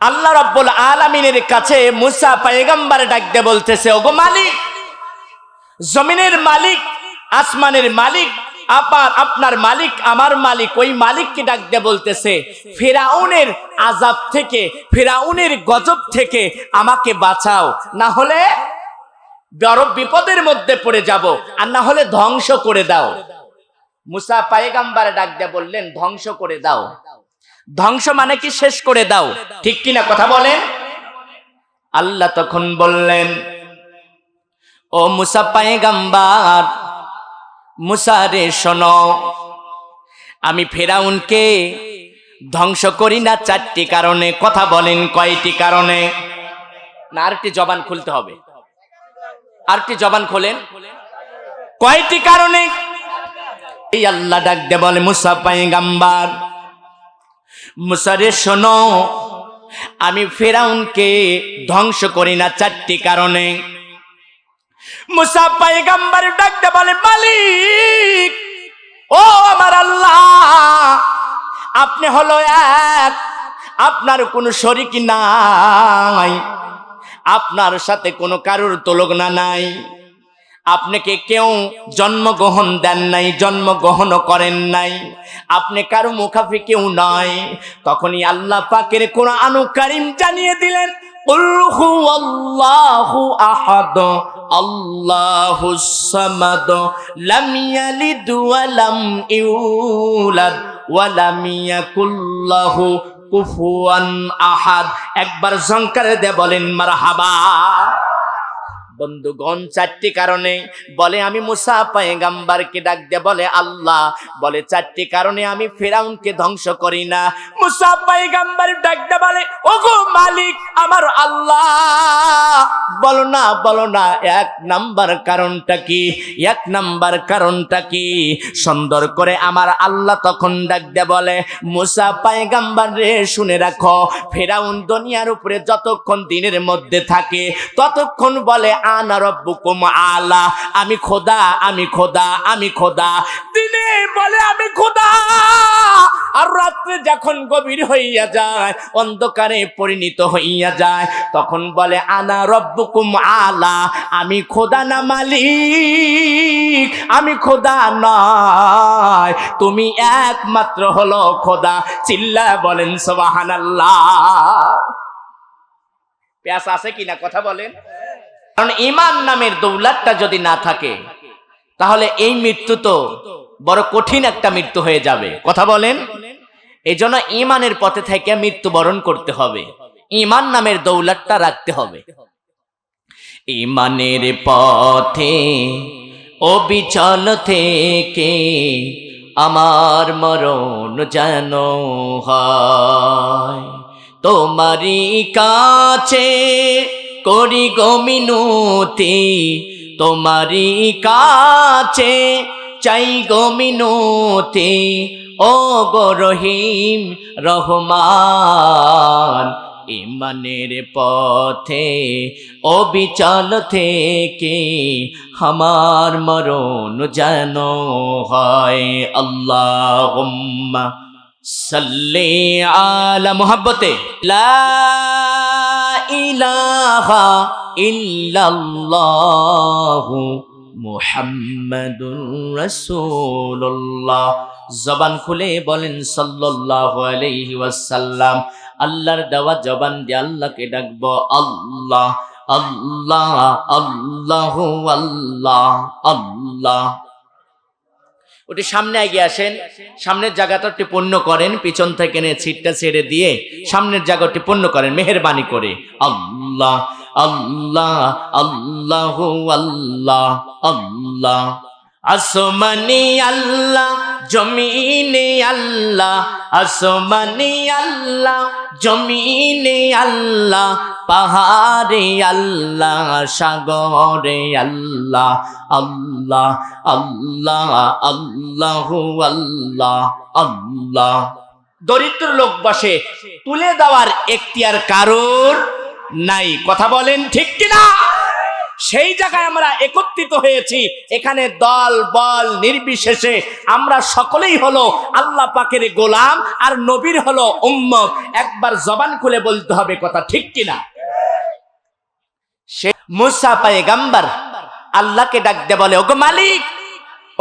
আল্লাহ রব্বুল আলামিনের কাছে মুসা পায়গাম্বার ডাকতে বলতেছে, ওগো মালিক, জমিনের মালিক, আসমানের মালিক আবার আপনার মালিক, আমার মালিক, ওই মালিককে ডাকতে বলতেছে, ফেরাউনের আজাব থেকে, ফেরাউনের গজব থেকে আমাকে বাঁচাও, না হলে বড় বিপদের মধ্যে পড়ে যাব, আর না হলে ধ্বংস করে দাও। মুসা পায়গাম্বার ডাক দিয়ে বললেন, ধ্বংস করে দাও। ধ্বংস মানে কি? শেষ করে দাও। ঠিক কিনা কথা বলেন? আল্লাহ তখন বললেন, ও মুসা পায়গাম্বার, মুসা রে শোনো, আমি ফেরাউনকে ধ্বংস করি না চারটি কারণে। কথা বলেন কয়টি কারণে? না, আরেকটি জবান খুলতে হবে। আরেকটি জবান খোলেন। কয়টি কারণে? এই আল্লাহ ডাক দে বলে, মুসা পায়গাম্বার মুসারে, শোনো, আমি ফেরাউনকে ধ্বংস করি না চারটি কারণে। মুসা পাইগাম্বার ডাকতে বলে, মালিক, ও আমার আল্লাহ, আপনি হলো এক, আপনার কোনো শরিক নাই, আপনার সাথে কোনো কারোর তুলনা নাই। আপনাকে কেউ জন্মগ্রহণ দেন নাই জন্মগ্রহণও করেন নাই। আপনি কারও মুখাফি কেউ নাই। তখনই আল্লাহ পাকের কোরআন কারিম জানিয়ে দিলেন আল্লাহু আহাদ, আল্লাহু সামাদ, লাম ইয়ালিদ ওয়া লাম ইউলাদ কুফুয়ান আহাদ। একবার ঝংকারে দে বলেন, মারহাবা। বন্ধুগণ, চারটি কারণে বলে আমি মুসা পায়গাম্বারকে ডাক দে বলে আল্লাহ, বলে চারটি কারণে আমি ফেরাউনকে ধ্বংস করি না। মুসা পায়গাম্বার ডাক দে বলে, ওগো মালিক, আমার আল্লাহ, বলো না বলো না, এক নাম্বার কারণটা কি? এক নাম্বার কারণটা কি? সুন্দর করে আমার আল্লাহ তখন ডাক দে বলে, মুসা পায়গাম্বার রে, শুনে রাখো, ফেরাউন দুনিয়ার উপরে যতক্ষণ দিনের মধ্যে থাকে, ততক্ষণ বলে আলা। আমি খোদা আমি খোদা আমি খোদা। দিনে বলে, আমি খোদা। আর রাত্রে যখন গভীর হইয়া যায়, অন্ধকারে পরিণত হইয়া যায়, তখন বলে, আনা রব্বুকুম আলা। আমি খোদা না মালিক, আমি খোদা নয়। তুমি একমাত্র হলো খোদা। চিল্লা বলেন সোবাহান আল্লাহ পেয়াস আছে কিনা? কথা বলেন। কারণ ইমান নামের দৌলাতটা যদি না থাকে, তাহলে এই মৃত্যু তো বড় কঠিন একটা মৃত্যু হয়ে যাবে। কথা বলেন? এই জন্য ইমানের পথে থেকে মৃত্যুবরণ করতে হবে। ইমান নামের দৌলাতটা রাখতে হবে। ইমানের পথে, অবিচল থেকে আমার মরণ যেন হয়। তোমারই কাছে করি গমিনুতি তোমারই কাছে চাই গমিনুতি ও গো রহিম রহমান, ইমানের পথে অবিচল থেকে আমার মরণ যেন হয়। আল্লাহ সাল্লে আলা মোহাব্বতে। লা ইলাহা ইল্লাল্লাহু মুহাম্মাদুর রাসূলুল্লাহ। জবান খুলে বলেন, সাল্লাল্লাহু আলাইহি ওয়াসাল্লাম, আল্লাহর দেওয়া জবান দিয়ে আল্লাহকে ডাকবো আল্লাহ আল্লাহ আল্লাহ আল্লাহ আল্লাহ। ওটি সামনে এগিয়ে আসেন। সামনের জায়গাটা একটু পূর্ণ করেন, পিছন থেকে নিয়ে ছিটটা ছেড়ে দিয়ে সামনের জায়গাটি পূর্ণ করেন, মেহরবানি করে। আল্লাহ আল্লাহ আল্লাহ আল্লাহ আল্লাহ। আসমানি আল্লাহ জমিনে আল্লাহ, আসমানি আল্লাহ, জমিনে আল্লাহ, পাহাড়ে আল্লাহ, সাগরে আল্লাহ আল্লাহ আল্লাহ আল্লাহ আল্লাহ আল্লাহ। দরিদ্র লোক বসে তুলে দেওয়ার এখতিয়ার কারোর নাই। কথা বলেন ঠিক কিনা? সেই জায়গায় আমরা একত্রিত হয়েছি। এখানে দল, বল নির্বিশেষে আমরা সকলেই হলো আল্লাহ পাকের গোলাম আর নবীর হলো উম্মত। একবার জবান খুলে বলতে হবে কথা ঠিক কিনা সে মুসা পায়ে গাম্বার আল্লাহকে ডাক দে বলে, ওগো মালিক,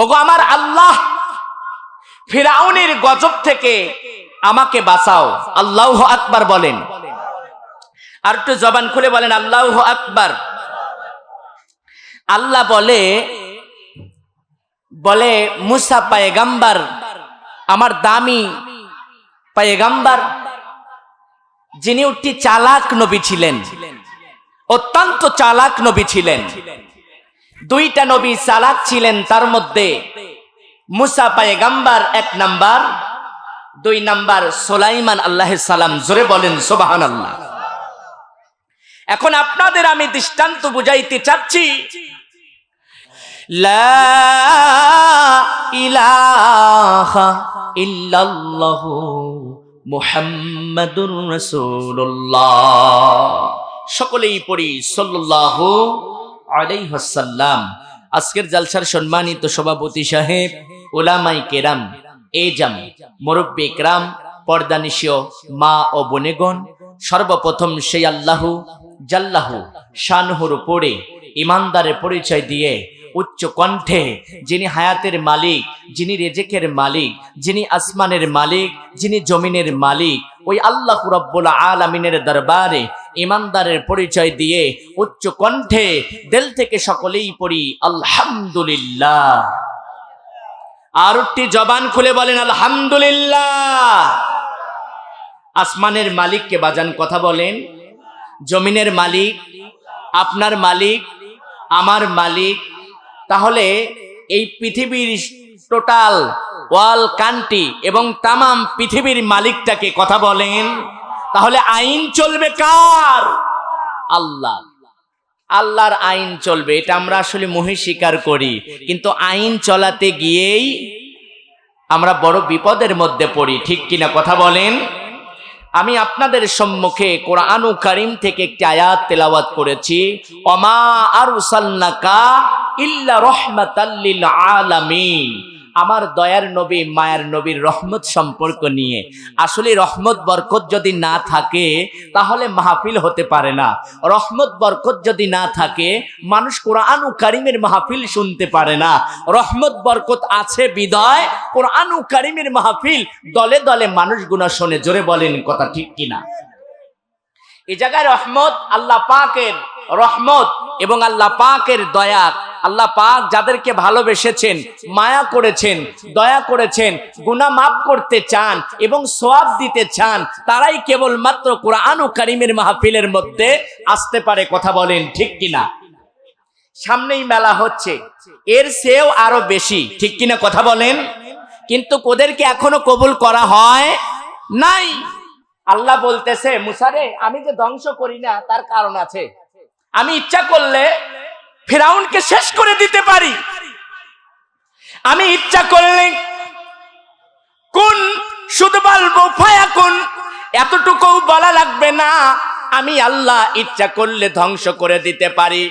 ওগো আমার আল্লাহ, ফিরাউনের গজব থেকে আমাকে বাঁচাও। আল্লাহ আকবার বলেন। আর একটু জবান খুলে বলেন, আল্লাহ আকবার। আল্লাহ বলে বলে, মুসা পায়েগাম্বার, আমার দামি পায়েগাম্বার, যিনি একটি চালাক নবী ছিলেন, অত্যন্ত চালাক নবী ছিলেন। দুইটা নবী চালাক ছিলেন তার মধ্যে মুসা পায়েগাম্বার এক নাম্বার, দুই নাম্বার সোলাইমান আল্লাহ সালাম, জোরে বলেন সোবাহান আল্লাহ এখন আপনাদের আমি দৃষ্টান্ত বুঝাইতে চাচ্ছি মুহাম্মাদুর রাসূলুল্লাহ। সকলেই পড়ি সাল্লাল্লাহু আলাইহি আজকের জালসার সম্মানিত সভাপতি সাহেব ওলামাই কেরাম এজাম মুরব্বী কেরাম, পর্দানিশীয় মা ও বনেগণ, সর্বপ্রথম সেই আল্লাহু জাল্লাহু শানহুর পড়ে ইমানদারের পরিচয় দিয়ে উচ্চ কণ্ঠে যিনি হায়াতের মালিক, যিনি রেজেকের মালিক, যিনি আসমানের মালিক, যিনি জমিনের মালিক, ওই আল্লাহ রব্বুল আলমিনের দরবারে ইমানদারের পরিচয় দিয়ে উচ্চ কণ্ঠে দিল থেকে সকলেই পড়ি, আলহামদুলিল্লাহ। আর একটি জবান খুলে বলেন, আলহামদুলিল্লাহ। আসমানের মালিককে বাজান কথা বলেন, জমিনের মালিক, আপনার মালিক, আমার মালিক তাহলে এই পৃথিবীর টোটাল ওয়াল কান্ট্রি এবং তামাম পৃথিবীর মালিকটাকে কথা বলেন। তাহলে আইন চলবে কার? আল্লাহ। আল্লাহর আইন চলবে, এটা আমরা আসলে মহি স্বীকার করি। কিন্তু আইন চলাতে গিয়েই আমরা বড় বিপদের মধ্যে পড়ি, ঠিক কিনা কথা বলেন? আমি আপনাদের সম্মুখে কোরআনু কারিম থেকে একটি আয়াত তেলাওয়াত করেছি অমা আরসালনাকা ইল্লা আমার দয়ার নবী, মায়ার নবীর রহমত সম্পর্ক নিয়ে। আসলে রহমত, বরকত যদি না থাকে, তাহলে মাহফিল হতে পারে না। রহমত, বরকত যদি না থাকে, মানুষ কোরআনু কারিমের মাহফিল শুনতে পারে না। রহমত, বরকত আছে, বিদয়। কোরআনু কারিমের মাহফিল দলে দলে মানুষ মানুষগুনা শোনে। জোরে বলেন কথা ঠিক কিনা? এ জায়গায় রহমত, আল্লাহ পাকের রহমত এবং আল্লাহ পাকের দয়া আল্লাহ পাক যাদেরকে ভালোবেসেছেন, মায়া করেছেন, দয়া করেছেন, গুনাহ মাফ করতে চান এবং সোয়াব দিতে চান, তারাই কেবলমাত্র কোরআন কারিমের মাহফিলের মধ্যে আসতে পারে, কথা বলেন ঠিক কিনা? সামনেই মেলা হচ্ছে, এর চেয়েও আরও বেশি, ঠিক কিনা কথা বলেন? কিন্তু ওদেরকে এখনও কবুল করা হয় নাই। আল্লাহ বলতেছে মুসারে আমি যে ধ্বংস করি না, তার কারণ আছে। আমি ইচ্ছা করলে ফেরাউনকে শেষ করে দিতে পারি। আমি ইচ্ছা করলে কোন শুধু বলব ফায়া কোন এতটুকু বলা লাগবে না। আমি আল্লাহ ইচ্ছা করলে ধ্বংস করে দিতে পারি,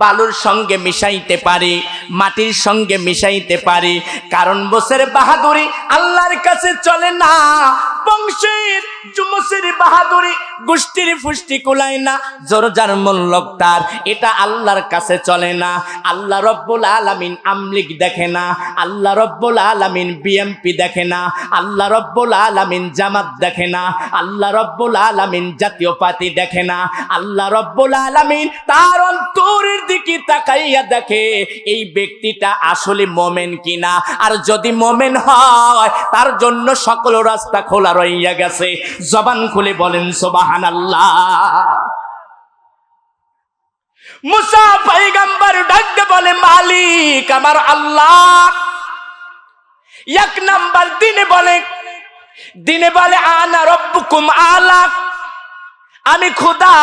বালুর সঙ্গে মিশাইতে পারি, মাটির সঙ্গে মিশাইতে পারি। কারণ বসের বাহাদুরি আল্লাহর কাছে চলে না। বংশের জুমসের বাহাদুরি, গোষ্ঠীর ফুষ্টি না মূল্যক তার এটা আল্লাহর কাছে চলে না। আল্লাহ রব্বুল আলামিন দেখে না, আল্লাহ রব্বুল বিএমপি দেখে না, আল্লাহ রব্বুল জামাত দেখে না, আল্লাহ রব্বুল জাতীয় পার্টি দেখে না, আল্লাহ রব্বুল আলামিন তার অন্তরের দিকে তাকাইয়া দেখে, এই ব্যক্তিটা আসলে মোমেন কিনা? আর যদি মোমেন হয়, তার জন্য সকল রাস্তা খোলা রইয়া গেছে। জবান খুলে বলেন সোবাহান মুসা পাইগাম্বার ডাকতে বলে, মালিক আমার আল্লাহ। এক নাম্বার দিনে বলে দিনে বলে, আনা রব্বুকুম আমি খোদা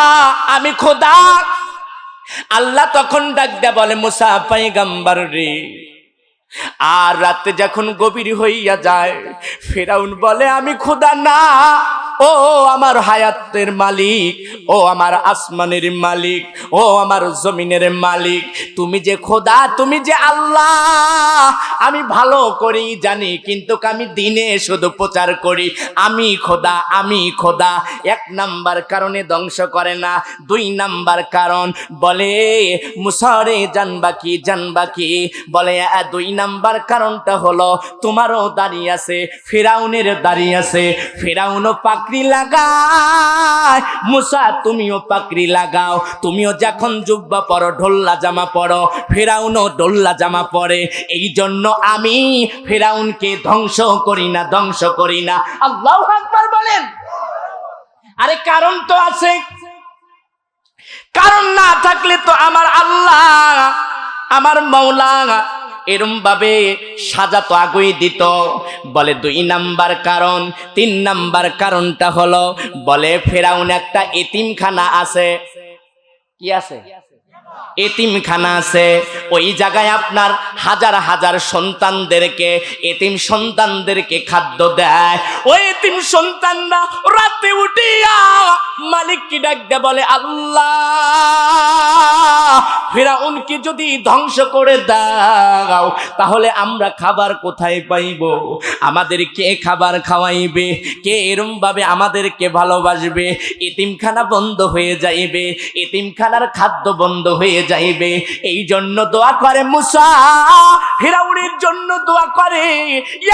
আমি খোদা। আল্লাহ তখন ডাক দে বলে, মুসা পাইগাম্বার রে। আর রাতে যখন গভীর হইয়া যায় ফেরাউন বলে আমি খোদা না ও আমার হায়াতের মালিক, ও, আমার আসমানের মালিক, ও, আমার জমিনের মালিক, তুমি যে খোদা, তুমি যে আল্লাহ, আমি ভালো করি জানি, কিন্তু আমি দিনে শুধু প্রচার করি, আমি খোদা আমি খোদা, এক নাম্বার কারণে ধ্বংস করে না, দুই নাম্বার কারণ বলে, মুসারে জানবা কি জানবা কি? বলে দুই নাম্বার কারণটা হলো, তোমারও দাঁড়িয়ে আছে, ফেরাউনের দাঁড়িয়ে আছে, ফেরাউনও পাকড়ি লাগায়। মুসা, তুমিও পাকড়ি লাগাও। তুমিও যখন জুব্বা পরো, ঢোল্লা জামা পরো, ফেরাউনও ডোল্লা জামা পরে। এই জন্য আমি ফেরাউনকে ধ্বংস করি না, ধ্বংস করি না। আল্লাহ আকবার বলেন। আরে কারণ তো আছে। কারণ না থাকলে তো আমার আল্লাহ, আমার মৌলা এরম ভাবে সাজা তো আগুই দিত। বলে দুই নাম্বার কারণ, তিন নাম্বার কারণটা হলো, বলে ফেরাউন একটা এতিমখানা আছে। কি আছে? এতিমখানা আছে। ওই জায়গায় আপনার হাজার হাজার সন্তানদেরকে, এতিম সন্তানদেরকে খাদ্য দেয়। ওই এতিম সন্তানরা রাতে উঠিয়া মালিক কি ডাক দেয়, বলে, আল্লাহ, ফেরাউনকে যদি ধ্বংস করে দাও, তাহলে আমরা খাবার কোথায় পাইব? আমাদের কে খাবার খাওয়াইবে? কে এরম ভাবে আমাদেরকে ভালোবাসবে? এতিমখানা বন্ধ হয়ে যাইবে। এতিমখানার খাদ্য বন্ধ হয়ে যাইবে এই জন্য দোয়া করে মুসা। ফেরাউনের জন্য দোয়া করে।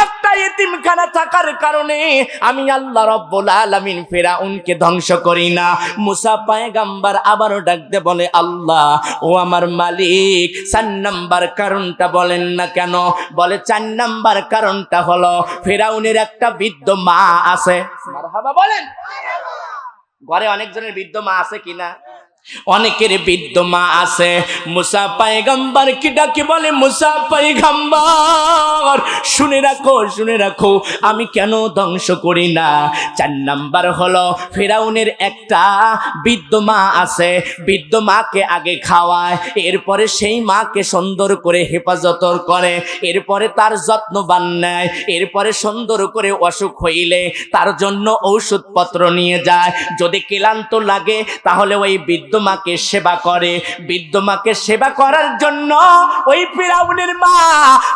একটা এতিমখানা থাকার কারণে আমি আল্লাহ রব্বুল আলামিন ফেরাউনকে ধ্বংস করি না। মুসা পায়গাম্বার আবারও ডাকতে বলে, আল্লাহ, ও আমার মালিক, চার নাম্বার কারণটা বলেন না কেন? বলে, চার নাম্বার কারণটা হলো ফেরাউনের একটা বৃদ্ধ মা আছে। বলেন। ঘরে অনেকজনের বৃদ্ধ মা আছে কিনা? অনেকের বৃদ্ধ মা আছে। মুসা পাইগাম্বার কি ডাকি বলে? মুসা পাইগাম্বার শুনে রাখো শুনে রাখো, আমি কেন ধ্বংস করি না? চার নাম্বার হলো, ফেরাউনের একটা বৃদ্ধ মা আছে। বৃদ্ধ মাকে আগে খাওয়ায়, এরপরে সেই মাকে সুন্দর করে হেফাজত করে, এরপরে তার যত্নবান নেয়, এরপরে সুন্দর করে অসুখ হইলে তার জন্য ঔষধপত্র নিয়ে যায়। যদি ক্লান্ত লাগে, তাহলে ওই বৃদ্ধ মাকে সেবা করে। বৃদ্ধ মাকে সেবা করার জন্য ওই ফিরাউনের মা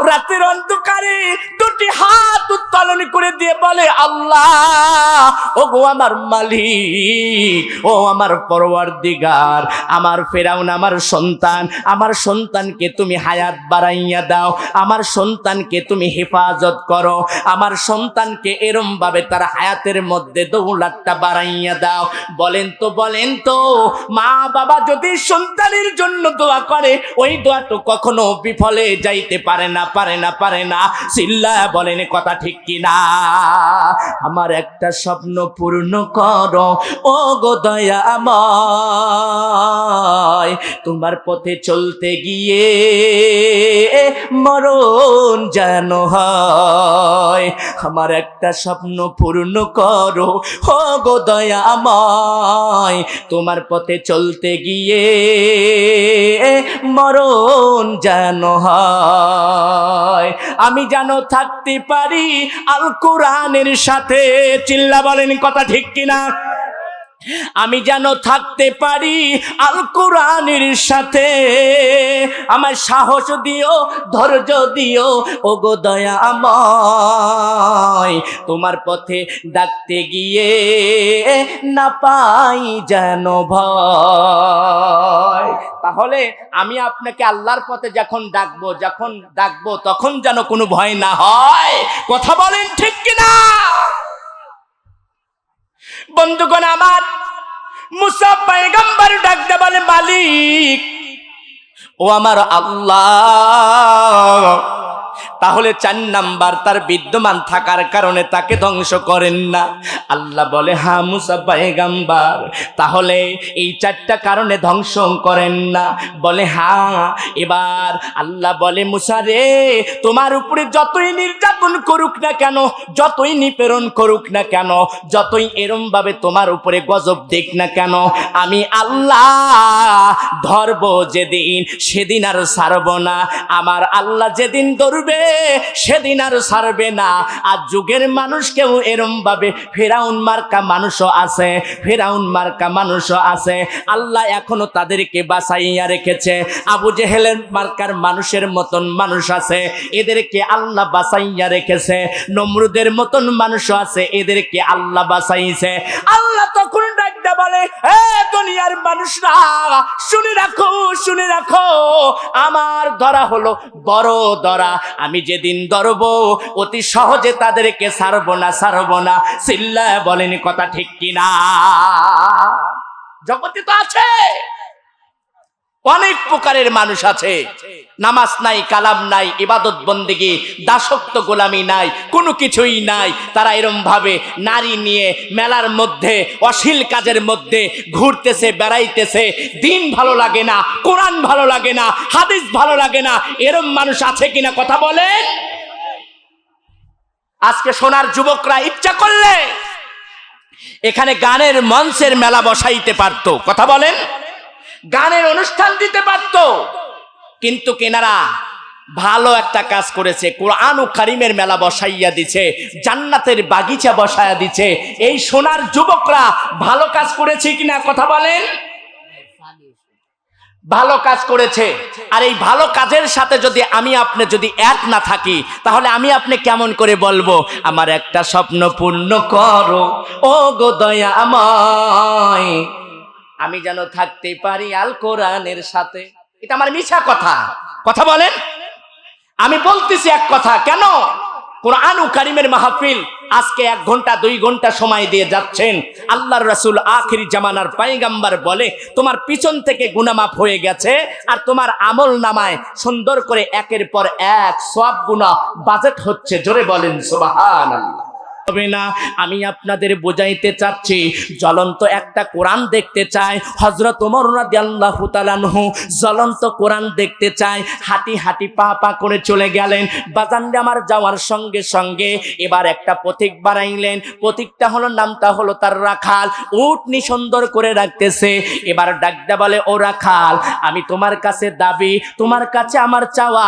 রাতের অন্ধকারে দুটি হাত উত্তোলন করে দিয়ে বলে, আল্লাহ ও গো আমার মালিক, ও আমার পরওয়ার দিগার আমার ফেরাউন আমার সন্তান, আমার সন্তানকে তুমি হায়াত বাড়াইয়া দাও, আমার সন্তানকে তুমি হেফাজত করো, আমার সন্তানকে এরম ভাবে তার হায়াতের মধ্যে দৌলাটটা বাড়াইয়া দাও। বলেন তো বলেন তো, মা বাবা যদি সন্তানের জন্য দোয়া করে, ওই দোয়া তো কখনো বিফলে যাইতে পারে না পারে না পারে না। চিল্লা বলেন কথা ঠিক কিনা? আমার একটা স্বপ্ন পূর্ণ করো। ও গো দয়া আমায়, তোমার পথে চলতে গিয়ে মরণ যেন হয়। আমার একটা স্বপ্ন পূর্ণ করো। ও গো দয়া আমায়, তোমার পথে চলতে গিয়ে মরণ যেন হয়। আমি যেন থাকতে পারি আল কোরআনের সাথে। চিল্লা বলেন কথা ঠিক কিনা? আমি যেন থাকতে পারি আল কোরআনের সাথে। আমার সাহস দিও, ধৈর্য দিও ও গো দয়া আমায় তোমার পথে ডাকতে গিয়ে না পাই যেন ভয়। তাহলে আমি আপনাকে আল্লাহর পথে যখন ডাকবো যখন ডাকবো, তখন যেন কোনো ভয় না হয়। কথা বলেন ঠিক কিনা? বন্ধুগণ আমার মুসা পায়গাম্বার ডাকতে বলে মালিক ও আমার আল্লাহ। তাহলে চার নাম্বার তার বিদ্যমান থাকার কারণে তাকে ধ্বংস করেন না। আল্লাহ বলে, হা মুসা পায়গাম্বার, তাহলে এই চারটা কারণে ধ্বংস করেন না। বলে, হা, এবার আল্লাহ বলে, মুসা রে, তোমার উপরে যতই নির্যাতন করুক না কেন, যতই নিপীড়ন করুক না কেন, যতই এরম ভাবে তোমার উপরে গজব দেখ না কেন, আমি আল্লাহ ধরব যেদিন, সেদিন আর ছাড়ব না। আমার আল্লাহ যেদিন ধরবে সেদিন আর ছাড়বে না। আর যুগের মানুষ কেউ এরম ভাবে ফেরাউন মার্কা মানুষও আছে, ফেরাউন মার্কা মানুষও আছে। আল্লাহ এখনও তাদেরকে বাঁচাইয়া রেখেছে। আবু জেহেলের মার্কার মানুষের মতন মানুষ আছে, এদেরকে আল্লাহ বাঁচাইয়া রেখেছে। নমরুদের মতন মানুষও আছে, এদেরকে আল্লাহ বাঁচাইছে। আল্লাহ তখন ডাকতে বলে, হে দুনিয়ার মানুষরা, শুনে রাখো শুনে রাখো। আমার ধরা হলো বড় ধরা। আমি যেদিন ধরব, অতি সহজে তাদেরকে সারবো না সারব না। সিল্লা বলেনি, কথা ঠিক কিনা? জগতে তো আছে। অনেক প্রকারের মানুষ আছে। নামাজ নাই, কালাম নাই, ইবাদত বন্দেগি, দাসত্ব গোলামি নাই, কোনো কিছুই নাই। তারা এরম ভাবে নারী নিয়ে মেলার মধ্যে, অশ্লীল কাজের মধ্যে ঘুরতেছে, বেড়াইতেছে। দিন ভালো লাগে না, কোরআন ভালো লাগে না, হাদিস ভালো লাগে না। এরম মানুষ আছে কিনা কথা বলেন? আজকে সোনার যুবকরা ইচ্ছা করলে এখানে গানের মঞ্চের মেলা বসাইতে পারতো। কথা বলেন? গানের অনুষ্ঠান দিতে পারত। কিন্তু কেনারা ভালো একটা কাজ করেছে। কোরআন ও কারিমের মেলা বসাইয়া দিছে, জান্নাতের বাগিচা বসাইয়া দিছে। এই সোনার যুবকরা ভালো কাজ করেছে কিনা কথা বলেন? ভালো কাজ করেছে। আর এই ভালো কাজের সাথে যদি আমি আপনি যদি এক না থাকি, তাহলে আমি আপনি কেমন করে বলব? আমার একটা স্বপ্ন পূর্ণ করো। ও গো দয়া আমায়। আমি যেন থাকতে পারি আল কোরআনের সাথে। এটা আমার মিছা কথা। কথা বলেন? আমি বলতেছি এক কথা, কেন? কোরআন কারিমের মাহফিল আজকে এক ঘণ্টা, দুই ঘণ্টা সময় দিয়ে যাচ্ছেন। আল্লাহর রাসূল আখিরি জামানার পাইগাম্বার বলে, তোমার পিছন থেকে গুনামাফ হয়ে গেছে আর তোমার আমল নামায় সুন্দর করে একের পর এক সব গুণা বাজেট হচ্ছে। জোরে বলেন, সুবহানাল্লাহ। হবে না। আমি আপনাদের বোঝাইতে চাচ্ছি, জ্বলন্ত একটা কোরআন দেখতে চাই। হজরত ওমর রাদিয়াল্লাহু তাআলাহু জ্বলন্ত কোরআন দেখতে চাই। হাঁটি হাঁটি পা পা করে চলে গেলেন। বাজানরে আমার যাওয়ার সঙ্গে সঙ্গে এবার একটা পথিক বানাইলেন। পথিকটা হলো, নামটা হলো তার রাখাল। উটনি সুন্দর করে রাখতেছে। এবার ডাকদা বলে, ও রাখাল, আমি তোমার কাছে দাবি। তোমার কাছে আমার চাওয়া,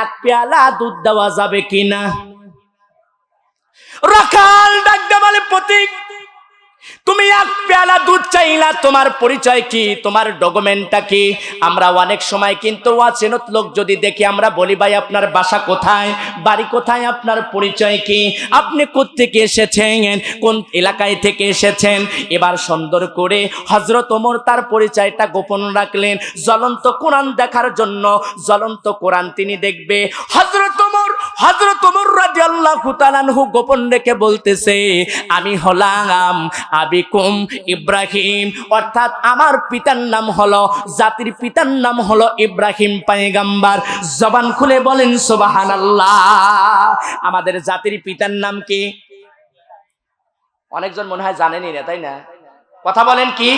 এক পেয়ালা দুধ দেওয়া যাবে কিনা? রাখাল ডাকতে বলে প্রতীক। তুমি এক পেয়ালা দুধ চাইলা, তোমার পরিচয় কি? তোমার ডকুমেন্টটা কি? আমরা অনেক সময় কিন্তু অচেনত লোক যদি দেখি আমরা বলি, ভাই, আপনার বাসা কোথায়? বাড়ি কোথায়? আপনার পরিচয় কি? আপনি কোত্থেকে এসেছেন? কোন এলাকায় থেকে এসেছেন? এবার সুন্দর করে হজরত ওমর তার পরিচয়টা গোপন রাখলেন। জ্বলন্ত কোরআন দেখার জন্য, জ্বলন্ত কোরআন তিনি দেখবে। হজরত ওমর হজরত ওমর রাদিয়াল্লাহু তাআলাহু গোপন রেখে বলতেছে, আমি হলাম আবিকুম ইব্রাহিম। অর্থাৎ আমার পিতার নাম হলো, জাতির পিতার নাম হলো ইব্রাহিম পায়গাম্বার। জবান খুলে বলেন, সুবহানাল্লাহ। আমাদের জাতির পিতার নাম কি? অনেকজন মনে হয় জানেনই না, তাই না? কথা বলেন কি?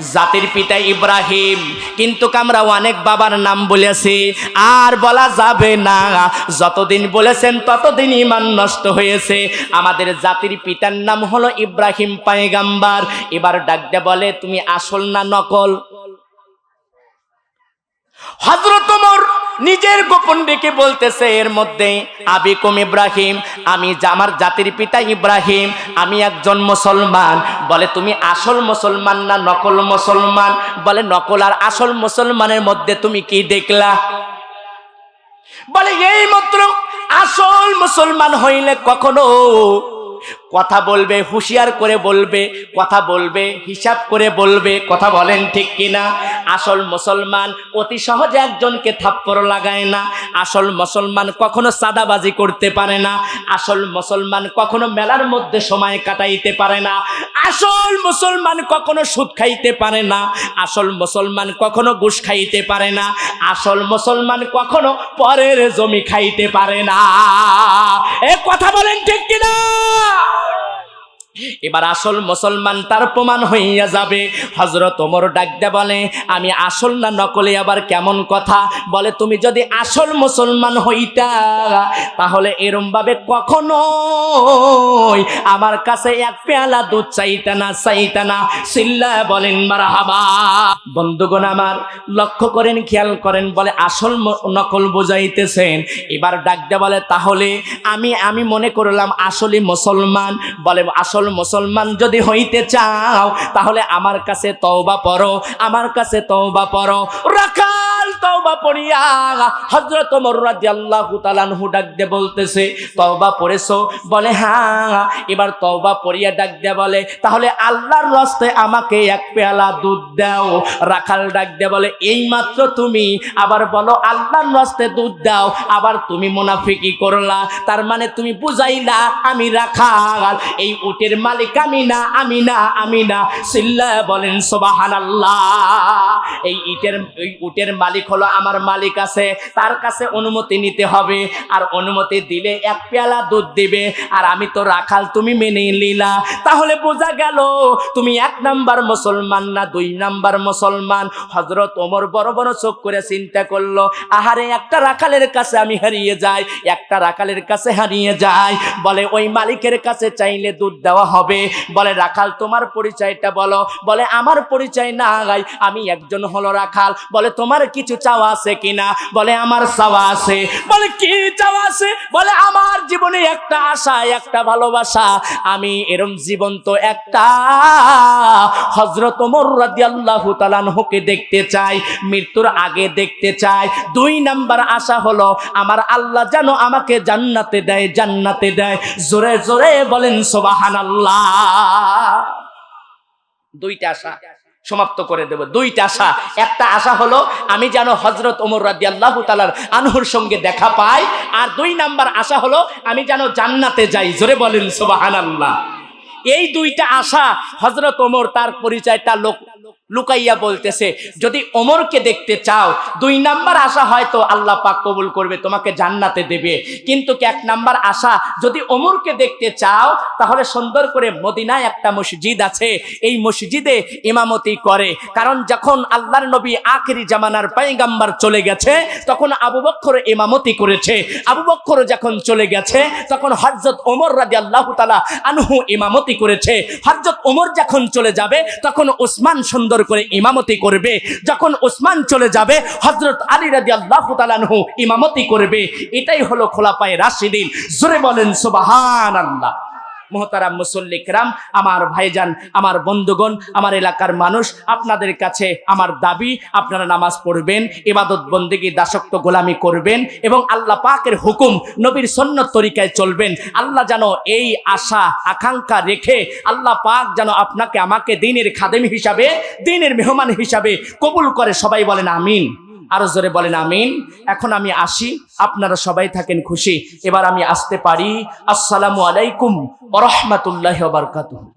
জাতির পিতা ইব্রাহিম। কিন্তু আমরা অনেক বাবার নাম বলেছি, আর বলা যাবে না। যতদিন বলেছেন ততদিন ইমান নষ্ট হয়েছে। আমাদের জাতির পিতার নাম হলো ইব্রাহিম পায়গাম্বার। এবার ডাকতে বলে, তুমি আসল না নকল? হজরত ওমর নিজের গোপন রেখে বলতেছে, এর মধ্যে আবিকুম ইব্রাহিম, আমি আমার জাতির পিতা ইব্রাহিম, আমি একজন মুসলমান। বলে, তুমি আসল মুসলমান না নকল মুসলমান? বলে, নকল আর আসল মুসলমানের মধ্যে তুমি কি দেখলা? বলে এই মাত্র আসল মুসলমান হইলে কখনো কথা বলবে, হুঁশিয়ার করে বলবে, কথা বলবে, হিসাব করে বলবে, কথা বলেন ঠিক কিনা? আসল মুসলমান অতি সহজে একজনকে থাপ্পড় লাগায় না। আসল মুসলমান কখনো সাদাবাজি করতে পারে না। আসল মুসলমান কখনো মেলার মধ্যে সময় কাটাইতে পারে না। আসল মুসলমান কখনো সুদ খাইতে পারে না। আসল মুসলমান কখনো ঘুষ খাইতে পারে না। আসল মুসলমান কখনো পরের জমি খাইতে পারে না। এ কথা বলেন ঠিক কিনা? এবার আসল মুসলমান তার প্রমাণ হইয়া যাবে। হজরত ওমর ডাকতে বলে, আমি আসল না নকলে আবার কেমন কথা? বলে, তুমি যদি আসল মুসলমান হইতা, তাহলে এরম ভাবে কখনো আমার কাছে এক পেয়ালা দুধ চাইতা না চাইতা না। সিল্লা বলেন, মারহাবা। বন্ধুগণ আমার, লক্ষ্য করেন, খেয়াল করেন, বলে, আসল নকল বোঝাইতেছেন। এবার ডাকতে বলে, তাহলে আমি আমি মনে করলাম আসলে মুসলমান। বলে, আসল মুসলমান যদি হইতে চাও, তাহলে আমার কাছে তওবা পড়ো, আমার কাছে তওবা পড়ো। রাখাল তওবা পড়িয়া হযরত ওমর রাদিয়াল্লাহু তাআলা আনহু ডাক দিয়ে বলতেছে, তওবা পড়েছো? বলে হ্যাঁ। এবার তওবা পড়িয়া ডাক দিয়ে বলে, তাহলে আল্লাহর রাস্তায় আমাকে এক পেয়ালা দুধ দাও। রাখাল ডাক দিয়ে বলে এই মাত্র তুমি আবার বলো, আল্লাহর রাস্তায় দুধ দাও, আবার তুমি মুনাফিকি করলা। তার মানে তুমি বুঝাইলা, আমি রাখাল। এই উটের মালিক আমি না আমি না আমি না সিল্লা বলেন, সুবহানাল্লাহ। এই ইটের, এই উটের মালিক হলো আমার মালিক আছে। তার কাছে অনুমতি নিতে হবে। আর অনুমতি দিলে এক পেয়ালা দুধ দিবে। আর আমি তো রাখাল, তুমি মেনে নিলা। তাহলে বোঝা গেল, তুমি এক নাম্বার মুসলমান না, দুই নাম্বার মুসলমান। হজরত ওমর বড় বড় চোখ করে চিন্তা করল, আহারে, একটা রাখালের কাছে আমি হারিয়ে যাই, একটা রাখালের কাছে হারিয়ে যাই। বলে, ওই মালিকের কাছে চাইলে দুধ দেওয়া হবে বলে, রাখাল, তোমার পরিচয়টা বলো। বলে, আমার পরিচয় না গাই আমি একজন হলো রাখাল। বলে, তোমার কিছু চাওয়া আছে কিনা? বলে, আমার চাওয়া আছে। বলে, কি চাওয়া আছে? বলে, আমার জীবনে একটা আশা, একটা ভালোবাসা। আমি এরম জীবন্ত একটা হজরত ওমর রাদিয়াল্লাহু তাআলা আনহুকে দেখতে চাই, মৃত্যুর আগে দেখতে চাই। দুই নাম্বার আশা হলো, আমার আল্লাহ যেন আমাকে জান্নাতে দেয় জান্নাতে দেয়। জোরে জোরে বলেন, সুবহানাল্লাহ। দুইটা আশা সমাপ্ত করে দেব, দুইটা আশা। একটা আশা হলো, আমি যেন হজরত ওমর রাজি আল্লাহ তালার আনহুর সঙ্গে দেখা পাই, আর দুই নাম্বার আশা হলো, আমি যেন জান্নাতে যাই। জোরে বলেন সুবাহান আল্লাহ এই দুইটা আশা হজরত ওমর তার পরিচয়টা লোক লুকাইয়া বলতেছে, যদি ওমরকে দেখতে চাও, দুই নাম্বার আশা হয়তো আল্লাহ পাক কবুল করবে, তোমাকে জান্নাতে দেবে। কিন্তু এক নাম্বার আশা, যদি ওমরকে দেখতে চাও, তাহলে সুন্দর করে মদিনায় একটা মসজিদ আছে। এই মসজিদে ইমামতি করে। কারণ যখন আল্লাহর নবী আখেরি জামানার পাইগাম্বার চলে গেছে, তখন আবু বক্ষর ইমামতি করেছে। আবু বক্ষর যখন চলে গেছে, তখন হজরত ওমর রাজি আল্লাহ তালা আনহু ইমামতি করেছে। হজরত ওমর যখন চলে যাবে, তখন ওসমান সুন্দর করে ইমামতি করবে। যখন ওসমান চলে যাবে হজরত আলী রাজি আল্লাহ তালানহু ইমামতি করবে। এটাই হলো খোলাপায় রাশিদিন। জোরে বলেন সুবাহান আল্লাহ মোহতারাম মুসল্লিকরাম আমার ভাইজান, আমার বন্ধুগণ, আমার এলাকার মানুষ, আপনাদের কাছে আমার দাবি, আপনারা নামাজ পড়বেন, ইবাদত বন্দিগি দাসক্ত গোলামি করবেন এবং আল্লাহ পাকের হুকুম নবীর সন্ন্যত তরিকায় চলবেন। আল্লাহ যেন এই আশা, আকাঙ্ক্ষা রেখে আল্লাহ পাক যেন আপনাকে আমাকে দিনের খাদেম হিসাবে, দিনের মেহমান হিসাবে কবুল করে সবাই বলেন আমিন। আরও জোরে বলেন আমিন। এখন আমি আসি, আপনারা সবাই থাকেন খুশি। এবার আমি আসতে পারি। আসসালামু আলাইকুম ওরহমতুল্লাহ বারকাতুহ।